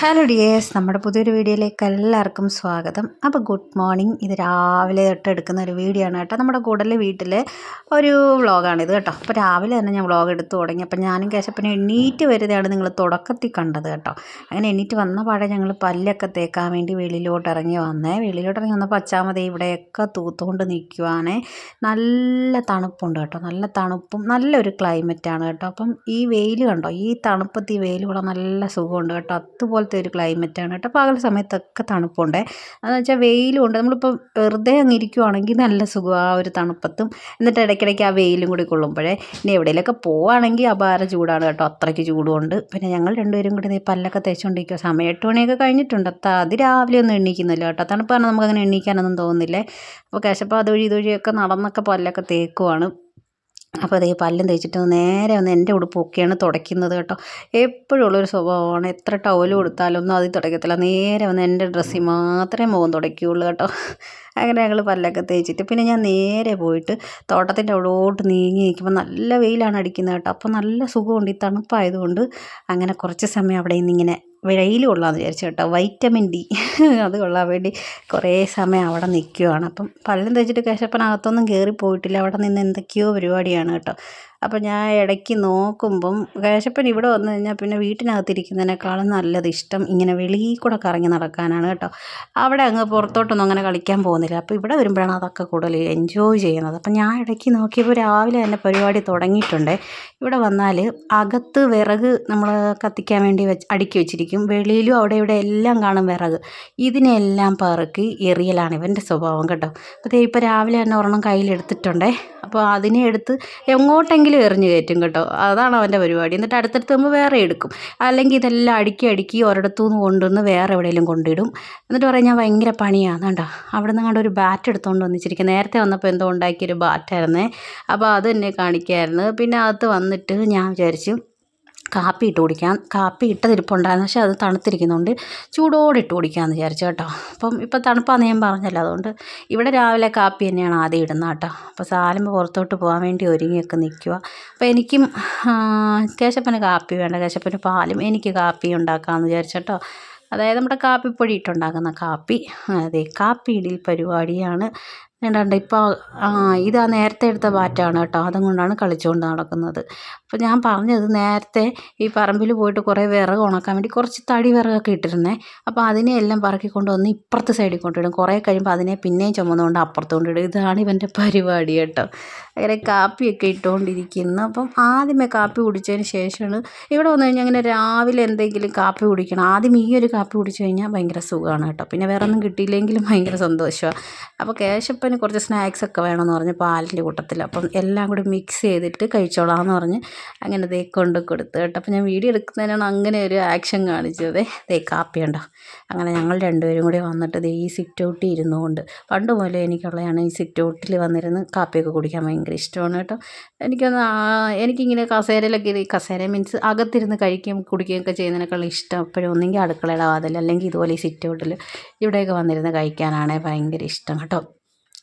Hello dears നമ്മുടെ പുതിയൊരു വീഡിയോയിലേക്ക് എല്ലാവർക്കും സ്വാഗതം. അപ്പോൾ ഗുഡ് മോർണിംഗ് ഇത് രാവിലെ തൊട്ട് എടുക്കുന്ന ഒരു വീഡിയോ ആണ് കേട്ടോ. നമ്മുടെ കൂടലെ വീട്ടിലെ ഒരു വ്ളോഗാണിത് കേട്ടോ. അപ്പോൾ രാവിലെ തന്നെ ഞാൻ വ്ളോഗ് എടുത്ത് തുടങ്ങി. അപ്പോൾ ഞാനും കേശപ്പനും എണ്ണീറ്റ് വരുന്നതാണ് നിങ്ങൾ തുടക്കത്തിൽ കണ്ടത് കേട്ടോ. അങ്ങനെ എണ്ണീറ്റ് വന്ന പാടെ ഞങ്ങൾ പല്ലൊക്കെ തേക്കാൻ വേണ്ടി വെളിയിലോട്ട് ഇറങ്ങി വന്നേ. വെളിയിലോട്ട് ഇറങ്ങി വന്നപ്പോൾ അച്ചാമതി ഇവിടെയൊക്കെ തൂത്തുകൊണ്ട് നിൽക്കുവാണേ നല്ല തണുപ്പുണ്ട് കേട്ടോ. നല്ല തണുപ്പും നല്ലൊരു ക്ലൈമറ്റാണ് കേട്ടോ. അപ്പം ഈ വെയിൽ കണ്ടോ? ഈ തണുപ്പത്ത് ഈ വെയിൽ കൂടെ നല്ല സുഖമുണ്ട് കേട്ടോ. അതുപോലത്തെ ഒരു ക്ലൈമറ്റാണ് കേട്ടോ. പകൽ സമയത്തൊക്കെ തണുപ്പുണ്ട്. എന്ന് വെച്ചാൽ വെയിലും ഉണ്ട് നമ്മളിപ്പോൾ വെറുതെ അങ്ങ് ഇരിക്കുവാണെങ്കിൽ നല്ല സുഖം. ആ ഒരു തണുപ്പത്തും എന്നിട്ട് ഇടയ്ക്കിടയ്ക്ക് ആ വെയിലും കൂടി കൊള്ളുമ്പോഴേ ഇനി എവിടെയെങ്കിലൊക്കെ പോവുകയാണെങ്കിൽ അപാര ചൂടാണ് കേട്ടോ. അത്രയ്ക്ക് ചൂടുണ്ട് പിന്നെ ഞങ്ങൾ രണ്ടുപേരും കൂടി ഈ പല്ലൊക്കെ തേച്ചുകൊണ്ടിരിക്കുക സമയം എട്ട് മണിയൊക്കെ കഴിഞ്ഞിട്ടുണ്ട്. അത്ത അത് രാവിലെ ഒന്നും എണ്ണീക്കുന്നില്ല കേട്ടോ. തണുപ്പ് കാരണം നമുക്കങ്ങനെ എണ്ണീക്കാനൊന്നും തോന്നുന്നില്ലേ? അപ്പോൾ കേശപ്പം അതുവഴി ഇതുവഴിയൊക്കെ നടന്നൊക്കെ പല്ലൊക്കെ തേക്കുവാണ്. അപ്പോൾ അതേ പല്ലും തേച്ചിട്ട് നേരെ ഒന്ന് എന്റെ ഉടുപ്പൊക്കെയാണ് തുടയ്ക്കുന്നത് കേട്ടോ. എപ്പോഴും ഉള്ളൊരു സ്വഭാവമാണ്. എത്ര ടവൽ കൊടുത്താലൊന്നും അതിൽ തുടയ്ക്കത്തില്ല. നേരെ വന്ന് എന്റെ ഡ്രസ്സിൽ മാത്രമേ മുഖം തുടയ്ക്കുകയുള്ളൂ കേട്ടോ. അങ്ങനെ ഞങ്ങൾ പല്ലൊക്കെ തേച്ചിട്ട് പിന്നെ ഞാൻ നേരെ പോയിട്ട് തോട്ടത്തിന്റെ അവിടോട്ട് നീങ്ങി നിൽക്കുമ്പോൾ നല്ല വെയിലാണ് അടിക്കുന്നത് കേട്ടോ. അപ്പോൾ നല്ല സുഖമുണ്ട്. ഈ തണുപ്പായതുകൊണ്ട് അങ്ങനെ കുറച്ച് സമയം അവിടെ നിന്നിങ്ങനെ വെയിൽ കൊള്ളാമെന്ന് വിചാരിച്ചു കേട്ടോ. വൈറ്റമിൻ ഡി അത് കൊള്ളാൻ വേണ്ടി കുറേ സമയം അവിടെ നിൽക്കുവാണ്. അപ്പം പല്ലും തേച്ചിട്ട് കേശപ്പനകത്തൊന്നും കയറി പോയിട്ടില്ല അവിടെ നിന്ന് എന്തൊക്കെയോ പരിപാടിയാണ് കേട്ടോ. അപ്പം ഞാൻ ഇടയ്ക്ക് നോക്കുമ്പം കേശപ്പൻ ഇവിടെ വന്നു കഴിഞ്ഞാൽ പിന്നെ വീട്ടിനകത്തിരിക്കുന്നതിനേക്കാളും നല്ലത് ഇഷ്ടം ഇങ്ങനെ വെളിയിൽ കൂടെ കറങ്ങി നടക്കാനാണ് കേട്ടോ. അവിടെ അങ്ങ് പുറത്തോട്ടൊന്നും അങ്ങനെ കളിക്കാൻ പോകുന്നില്ല. അപ്പോൾ ഇവിടെ വരുമ്പോഴാണ് അതൊക്കെ കൂടുതൽ എൻജോയ് ചെയ്യുന്നത്. അപ്പം ഞാൻ ഇടയ്ക്ക് നോക്കിയപ്പോൾ രാവിലെ തന്നെ പരിപാടി തുടങ്ങിയിട്ടുണ്ട്. ഇവിടെ വന്നാൽ അകത്ത് വിറക് നമ്മൾ കത്തിക്കാൻ വേണ്ടി വെച്ച് അടുക്കി വെച്ചിരിക്കും. വെളിയിലും അവിടെ ഇവിടെ എല്ലാം കാണും വിറക്. ഇതിനെല്ലാം പറക്കി എറിയലാണ് ഇവന്റെ സ്വഭാവം കേട്ടോ. അപ്പോൾ ഇപ്പോൾ രാവിലെ തന്നെ ഒരെണ്ണം കയ്യിലെടുത്തിട്ടുണ്ടേ. അപ്പോൾ അതിനെ എടുത്ത് എങ്ങോട്ടെങ്കിലും എറിഞ്ഞ് കയറ്റും കേട്ടോ. അതാണ് അവന്റെ പരിപാടി. എന്നിട്ട് അടുത്തടുത്ത് നമ്മൾ വേറെ എടുക്കും. അല്ലെങ്കിൽ ഇതെല്ലാം അടുക്കി അടുക്കി ഒരിടത്തു നിന്ന് കൊണ്ടുവന്ന് വേറെ എവിടെയെങ്കിലും കൊണ്ടിടും. എന്നിട്ട് പറയും ഞാൻ ഭയങ്കര പണിയാണ് കേട്ടോ അവിടെ നിന്ന് കണ്ട ഒരു ബാറ്റ് എടുത്തുകൊണ്ട് വന്നിച്ചിരിക്കും നേരത്തെ വന്നപ്പോൾ എന്തോ ഉണ്ടാക്കിയൊരു ബാറ്റായിരുന്നേ അപ്പോൾ അത് എന്നെ കാണിക്കായിരുന്നു. പിന്നെ അകത്ത് വന്നിട്ട് ഞാൻ വിചാരിച്ചു കാപ്പി ഇട്ട് കുടിക്കാം. കാപ്പി ഇട്ടതിരിപ്പുണ്ടായിരുന്നു പക്ഷേ അത് തണുത്തിരിക്കുന്നുണ്ട് ചൂടോടെ ഇട്ട് കുടിക്കാമെന്ന് വിചാരിച്ചു കേട്ടോ. അപ്പം ഇപ്പം തണുപ്പാന്ന് ഞാൻ പറഞ്ഞല്ലോ. അതുകൊണ്ട് ഇവിടെ രാവിലെ കാപ്പി തന്നെയാണ് ആദ്യം ഇടുന്നത് കേട്ടോ. അപ്പോൾ സാലമ്പ് പുറത്തോട്ട് പോകാൻ വേണ്ടി ഒരുങ്ങിയൊക്കെ നിൽക്കുക അപ്പോൾ എനിക്കും കേശപ്പന് കാപ്പി വേണ്ട. കേശപ്പന് പാലും എനിക്ക് കാപ്പി ഉണ്ടാക്കാമെന്ന് വിചാരിച്ചു കേട്ടോ. അതായത് നമ്മുടെ കാപ്പിപ്പൊടി ഇട്ടുണ്ടാക്കുന്ന കാപ്പി. അതെ കാപ്പി ഇടിൽ പരിപാടിയാണ്. രണ്ടാണ്ട് ഇപ്പോൾ ആ ഇതാ നേരത്തെ എടുത്ത ബാറ്റാണ് കേട്ടോ. അതും കൊണ്ടാണ് കളിച്ചുകൊണ്ട് നടക്കുന്നത്. അപ്പോൾ ഞാൻ പറഞ്ഞത് നേരത്തെ ഈ പറമ്പിൽ പോയിട്ട് കുറേ വിറക് ഉണക്കാൻ വേണ്ടി കുറച്ച് തടി വിറകൊക്കെ ഇട്ടിരുന്നേ. അപ്പോൾ അതിനെ എല്ലാം പറക്കി കൊണ്ടുവന്ന് ഇപ്പുറത്തെ സൈഡിൽ കൊണ്ടിടും കുറേ കഴിയുമ്പോൾ അതിനെ പിന്നെയും ചുമന്നുകൊണ്ട് അപ്പുറത്ത് കൊണ്ടിടും ഇതാണ് ഇവന്റെ പരിപാടി കേട്ടോ. അങ്ങനെ കാപ്പിയൊക്കെ ഇട്ടുകൊണ്ടിരിക്കുന്നു. അപ്പം ആദ്യമേ കാപ്പി കുടിച്ചതിന് ശേഷമാണ് ഇവിടെ വന്നു കഴിഞ്ഞാൽ അങ്ങനെ രാവിലെ എന്തെങ്കിലും കാപ്പി കുടിക്കണം. ആദ്യം ഈ ഒരു കാപ്പി കുടിച്ചു കഴിഞ്ഞാൽ ഭയങ്കര സുഖമാണ് കേട്ടോ. പിന്നെ വേറെ ഒന്നും കിട്ടിയില്ലെങ്കിലും ഭയങ്കര സന്തോഷമാണ് അപ്പോൾ കേശപ്പന് കുറച്ച് സ്നാക്സ് ഒക്കെ വേണമെന്ന് പറഞ്ഞ് പാലിന്റെ കൂട്ടത്തിൽ. അപ്പം എല്ലാം കൂടി മിക്സ് ചെയ്തിട്ട് കഴിച്ചോളാമെന്ന് പറഞ്ഞ് അങ്ങനെ ദേ കൊണ്ട് കൊടുത്തു കേട്ടോ. അപ്പം ഞാൻ വീഡിയോ എടുക്കുന്നതിനാണ് അങ്ങനെ ഒരു ആക്ഷൻ കാണിച്ചത്. ദേ കാപ്പി ഉണ്ടോ അങ്ങനെ ഞങ്ങൾ രണ്ടുപേരും കൂടി വന്നിട്ട് ദേ ഈ സിറ്റ് ഔട്ടിൽ ഇരുന്നുകൊണ്ട് പണ്ട് മുതലേ എനിക്കുള്ളതാണ് ഈ സിറ്റ് ഔട്ടിൽ വന്നിരുന്ന് കാപ്പിയൊക്കെ കുടിക്കാൻ ഭയങ്കര ഇഷ്ടമാണ് കേട്ടോ. എനിക്കൊന്ന് എനിക്കിങ്ങനെ കസേരയിലൊക്കെ കസേര മീൻസ് അകത്തിരുന്ന് കഴിക്കുകയും കുടിക്കുകയൊക്കെ ചെയ്യുന്നതിനേക്കാൾ ഇഷ്ടം എപ്പോഴും. ഒന്നെങ്കിൽ അടുക്കളയുടെ വാതിൽ അല്ലെങ്കിൽ ഇതുപോലെ ഈ സിറ്റ് ഔട്ടിൽ ഇവിടെയൊക്കെ വന്നിരുന്ന് കഴിക്കാനാണ് ഭയങ്കര ഇഷ്ടം കേട്ടോ.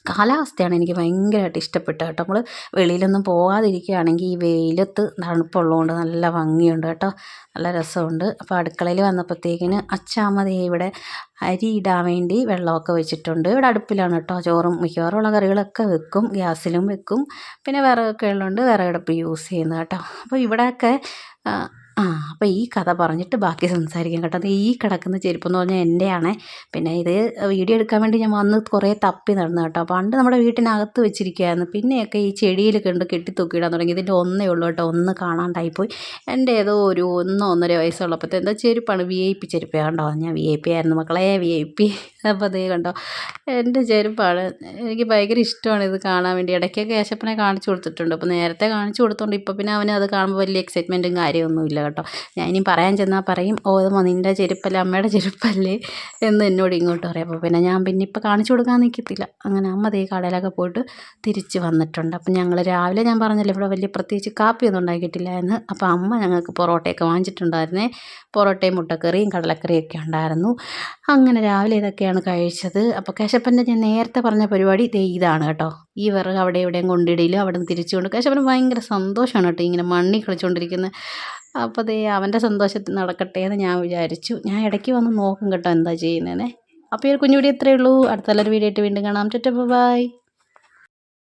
കാലാവസ്ഥയാണ് എനിക്ക് ഭയങ്കരമായിട്ട് ഇഷ്ടപ്പെട്ടത് കേട്ടോ. നമ്മൾ വെളിയിലൊന്നും പോകാതിരിക്കുകയാണെങ്കിൽ ഈ വെയിലത്ത് തണുപ്പുള്ളതുകൊണ്ട് നല്ല ഭംഗിയുണ്ട് കേട്ടോ. നല്ല രസമുണ്ട്. അപ്പോൾ അടുക്കളയിൽ വന്നപ്പോഴത്തേക്കിന് അച്ചാമതി ഇവിടെ അരി ഇടാൻ വേണ്ടി വെള്ളമൊക്കെ വെച്ചിട്ടുണ്ട്. ഇവിടെ അടുപ്പിലാണ് കേട്ടോ. ചോറും മിക്കവാറുമുള്ള കറികളൊക്കെ വെക്കും. ഗ്യാസിലും വെക്കും. പിന്നെ വിറകൊക്കെ ഉള്ളതുകൊണ്ട് വിറകടുപ്പ് യൂസ് ചെയ്യുന്നത് കേട്ടോ. അപ്പോൾ ഇവിടെയൊക്കെ ആ അപ്പോൾ ഈ കഥ പറഞ്ഞിട്ട് ബാക്കി സംസാരിക്കാം കേട്ടോ. അത് ഈ കിടക്കുന്ന ചെരുപ്പെന്ന് പറഞ്ഞാൽ എന്റെയാണ് പിന്നെ ഇത് വീഡിയോ എടുക്കാൻ വേണ്ടി ഞാൻ വന്ന് കുറേ തപ്പി നടന്നു കേട്ടോ. പണ്ട് നമ്മുടെ വീട്ടിനകത്ത് വെച്ചിരിക്കുകയായിരുന്നു പിന്നെയൊക്കെ ഈ ചെടിയിൽ കണ്ട് കെട്ടിത്തൂക്കിയിടാൻ തുടങ്ങി. ഇതിന്റെ ഒന്നേ ഉള്ളൂ കേട്ടോ. ഒന്ന് കാണാണ്ടായിപ്പോയി എന്റെ ഏതോ ഒരു ഒന്നോ ഒന്നര വയസ്സുള്ളപ്പോഴത്തെ എന്താ ചെരുപ്പാണ് വി ഐ പി ചെരുപ്പ്. കണ്ടോ? ഞാൻ വി ഐ പി ആയിരുന്നു മക്കളെ. വി ഐ പി അപ്പോൾ അതേ കണ്ടോ? എന്റെ ചെരുപ്പാണ്. എനിക്ക് ഭയങ്കര ഇഷ്ടമാണ് ഇത് കാണാൻ വേണ്ടി. ഇടയ്ക്കൊക്കെ കേശപ്പനെ കാണിച്ചു കൊടുത്തിട്ടുണ്ട്. അപ്പോൾ നേരത്തെ കാണിച്ചു കൊടുത്തോണ്ട് ഇപ്പോൾ പിന്നെ അവന് അത് കാണുമ്പോൾ വലിയ എക്സൈറ്റ്മെന്റും കാര്യമൊന്നുമില്ല കേട്ടോ. ഞാൻ ഇനി പറയാൻ ചെന്നാൽ പറയും ഓ ഇത് നിന്റെ ചെരുപ്പല്ലേ അമ്മയുടെ ചെരുപ്പല്ലേ? എന്ന് എന്നോട് ഇങ്ങോട്ട് പറയും. അപ്പോൾ പിന്നെ ഞാൻ പിന്നെ ഇപ്പോൾ കാണിച്ചു കൊടുക്കാൻ നിൽക്കത്തില്ല അങ്ങനെ അമ്മ ദേ കടയിലൊക്കെ പോയിട്ട് തിരിച്ച് വന്നിട്ടുണ്ട്. അപ്പം ഞങ്ങൾ രാവിലെ ഞാൻ പറഞ്ഞല്ലോ ഇവിടെ വലിയ പ്രത്യേകിച്ച് കാപ്പിയൊന്നും എന്ന്. അപ്പോൾ അമ്മ ഞങ്ങൾക്ക് പൊറോട്ടയൊക്കെ വാങ്ങിച്ചിട്ടുണ്ടായിരുന്നേ. പൊറോട്ടയും മുട്ടക്കറിയും കടലക്കറിയൊക്കെ ഉണ്ടായിരുന്നു. അങ്ങനെ രാവിലെ ഇതൊക്കെയാണ് കഴിച്ചത്. അപ്പോൾ കേശപ്പന്റെ ഞാൻ നേരത്തെ പറഞ്ഞ പരിപാടി ദേ ഇതാണ് കേട്ടോ. ഈ വിറക് അവിടെ എവിടെയും കൊണ്ടിടയിലും അവിടെ നിന്ന് തിരിച്ചുകൊണ്ട് കേശപ്പൻ ഭയങ്കര സന്തോഷമാണ് കേട്ടോ ഇങ്ങനെ മണ്ണി കളിച്ചുകൊണ്ടിരിക്കുന്നത് അപ്പോൾ ദേ അവന്റെ സന്തോഷത്തിൽ നടക്കട്ടെ എന്ന് ഞാൻ വിചാരിച്ചു. ഞാൻ ഇടയ്ക്ക് വന്ന് നോക്കും കേട്ടോ എന്താ ചെയ്യുന്നതെന്ന് അപ്പോൾ ഈ ഒരു കുഞ്ഞു വീഡിയോ ഇത്രയേ ഉള്ളൂ. അടുത്ത നല്ലൊരു വീഡിയോ ആയിട്ട് വീണ്ടും കാണാം. ബൈ